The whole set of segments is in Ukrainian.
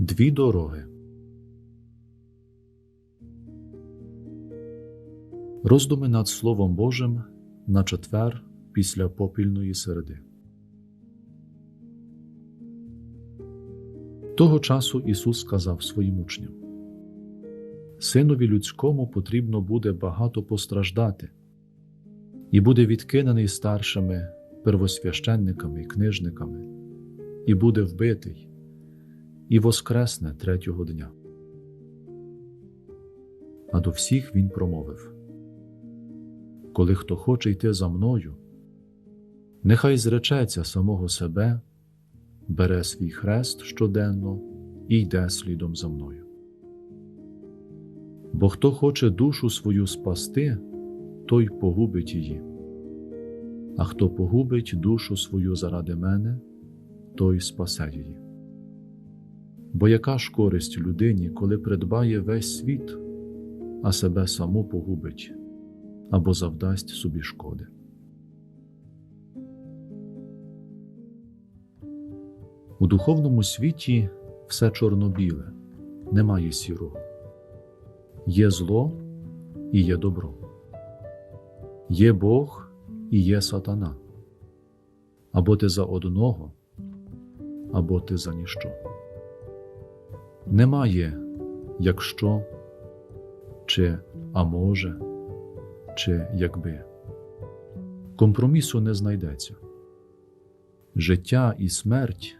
Дві дороги. Роздуми над Словом Божим на четвер після попільної середи. Того часу Ісус сказав своїм учням: Синові людському потрібно буде багато постраждати, і буде відкинений старшими первосвященниками і книжниками, і буде вбитий, і воскресне третього дня. А до всіх він промовив: Коли хто хоче йти за мною, нехай зречеться самого себе, бере свій хрест щоденно і йде слідом за мною. Бо хто хоче душу свою спасти, той погубить її, а хто погубить душу свою заради мене, той спасе її. Бо яка ж користь людині, коли придбає весь світ, а себе саму погубить або завдасть собі шкоди? У духовному світі все чорно-біле, немає сірого. Є зло і є добро. Є Бог і є сатана. Або ти за одного, або ти за ніщо. Немає якщо, чи а може, чи якби. Компромісу не знайдеться. Життя і смерть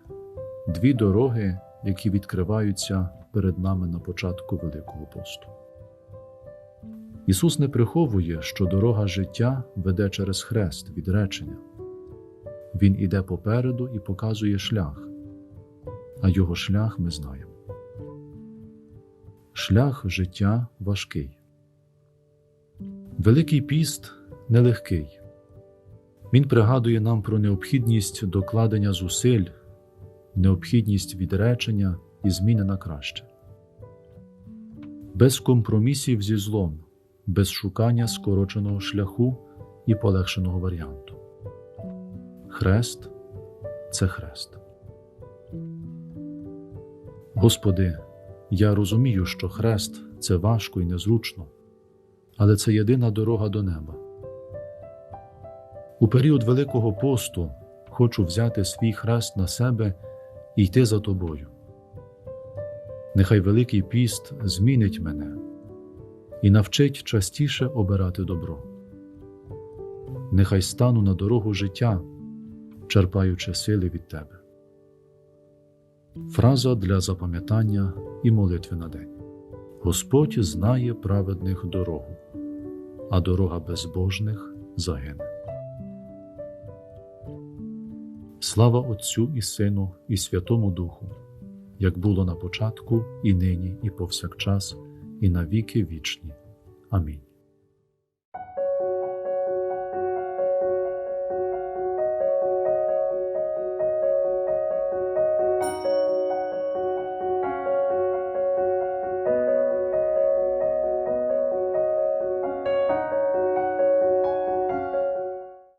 дві дороги, які відкриваються перед нами на початку Великого посту. Ісус не приховує, що дорога життя веде через хрест відречення. Він іде попереду і показує шлях, а його шлях ми знаємо. Шлях життя важкий. Великий піст нелегкий. Він пригадує нам про необхідність докладення зусиль, необхідність відречення і зміни на краще. Без компромісів зі злом, без шукання скороченого шляху і полегшеного варіанту. Хрест це хрест. Господи, я розумію, що хрест це важко і незручно, але це єдина дорога до неба. У період Великого посту хочу взяти свій хрест на себе і йти за тобою. Нехай Великий піст змінить мене і навчить частіше обирати добро. Нехай стану на дорогу життя, черпаючи сили від тебе. Фраза для запам'ятання і молитви на день. Господь знає праведних дорогу, а дорога безбожних загине. Слава Отцю і Сину, і Святому Духу, як було на початку, і нині, і повсякчас, і на віки вічні. Амінь.